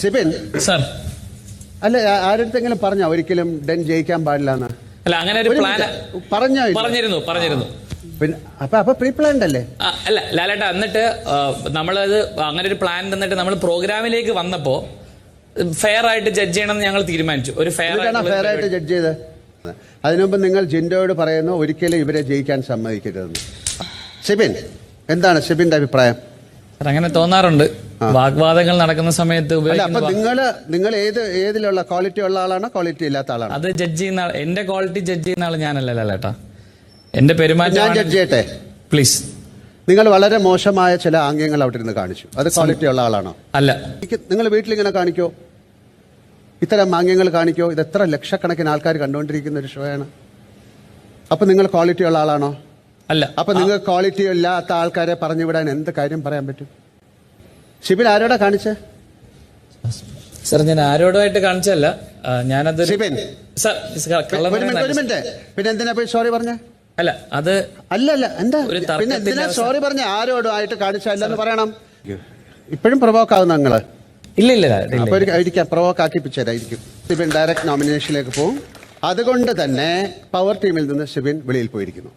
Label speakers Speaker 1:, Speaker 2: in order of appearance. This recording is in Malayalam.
Speaker 1: സിബിൻ
Speaker 2: സാർ.
Speaker 1: അല്ല ആരടുത്തെങ്കിലും പറഞ്ഞോ? ഒരിക്കലും ഡെൻ ജയിക്കാൻ പാടില്ല എന്ന്.
Speaker 2: അല്ല അങ്ങനെ ഒരു പ്ലാൻ
Speaker 1: പറഞ്ഞോ?
Speaker 2: പറഞ്ഞിരുന്നു പറഞ്ഞിരുന്നു.
Speaker 1: പിന്നെ അപ്പൊ അപ്പൊ പ്രീ പ്ലാൻഡ് അല്ലേ
Speaker 2: ലാലേട്ട എന്നിട്ട് നമ്മളത് അങ്ങനെ ഒരു പ്ലാൻ തന്നിട്ട് നമ്മൾ പ്രോഗ്രാമിലേക്ക് വന്നപ്പോ ഫെയർ ആയിട്ട് ജഡ്ജ് ചെയ്യണമെന്ന് ഞങ്ങൾ തീരുമാനിച്ചു. ഒരു ഫെയർ
Speaker 1: ഫെയർ ആയിട്ട് ജഡ്ജ് ചെയ്ത് അതിനുമുമ്പ് നിങ്ങൾ ജിൻഡോയോട് പറയുന്നു ഒരിക്കലും ഇവരെ ജയിക്കാൻ സമ്മതിക്കരുതെന്ന്. ഷിബിൻ എന്താണ് ഷിബിന്റെ അഭിപ്രായം?
Speaker 2: അങ്ങനെ തോന്നാറുണ്ട്. വാഗ്വാദങ്ങൾ നടക്കുന്ന സമയത്ത്
Speaker 1: അപ്പൊ നിങ്ങൾ നിങ്ങൾ ഏത് ഏതിലുള്ള ക്വാളിറ്റി ഉള്ള ആളാണോ ക്വാളിറ്റി ഇല്ലാത്ത ആളാണോ?
Speaker 2: അത് ജഡ്ജ് ചെയ്യുന്ന ആൾ- എന്റെ ക്വാളിറ്റി ജഡ്ജ് ചെയ്യുന്ന ആൾ ഞാനല്ലല്ലോ ചേട്ടാ. എന്റെ
Speaker 1: ഞാൻ
Speaker 2: പെരുമാറ്റം
Speaker 1: ജഡ്ജ് ചെയ്യട്ടെ?
Speaker 2: പ്ലീസ്
Speaker 1: നിങ്ങൾ വളരെ മോശമായ ചില ആംഗ്യങ്ങൾ അവിടെ ഇരുന്ന് കാണിച്ചു. അത് ക്വാളിറ്റി ഉള്ള ആളാണോ?
Speaker 2: അല്ല.
Speaker 1: നിങ്ങൾ വീട്ടിൽ ഇങ്ങനെ കാണിക്കോ? ഇത്തരം ആംഗ്യങ്ങൾ കാണിക്കോ? ഇത് എത്ര ലക്ഷക്കണക്കിന് ആൾക്കാർ കണ്ടുകൊണ്ടിരിക്കുന്ന ഒരു ഷോയാണ് അപ്പൊ നിങ്ങൾ ക്വാളിറ്റി ഉള്ള ആളാണോ?
Speaker 2: അല്ല.
Speaker 1: അപ്പൊ നിങ്ങൾ ക്വാളിറ്റി ഇല്ലാത്ത ആൾക്കാരെ പറഞ്ഞു വിടാൻ എന്ത് കാര്യം പറയാൻ പറ്റും? ഷിബിൻ ആരോടാ കാണിച്ചേ?
Speaker 2: സർ ഞാൻ ആരോടുമായിട്ട് കാണിച്ചല്ല ഞാനത്
Speaker 1: ഷിബിൻ. പിന്നെ എന്തിനാ പോയി സോറി പറഞ്ഞ?
Speaker 2: അല്ല അത്
Speaker 1: അല്ല അല്ല എന്താ? പിന്നെ എന്തിനാ സോറി പറഞ്ഞ ആരോടും ആയിട്ട് കാണിച്ചല്ലെന്ന് പറയണം. ഇപ്പോഴും പ്രൊവോക്ക് ആവുന്ന നിങ്ങൾ?
Speaker 2: ഇല്ല ഇല്ല
Speaker 1: പ്രൊവോക്ക് ആക്കിപ്പിച്ചതായിരിക്കും. ഷിബിൻ ഡയറക്റ്റ് നോമിനേഷനിലേക്ക് പോകും അതുകൊണ്ട് തന്നെ പവർ ടീമിൽ നിന്ന് ഷിബിൻ വെളിയിൽ പോയിരിക്കുന്നു.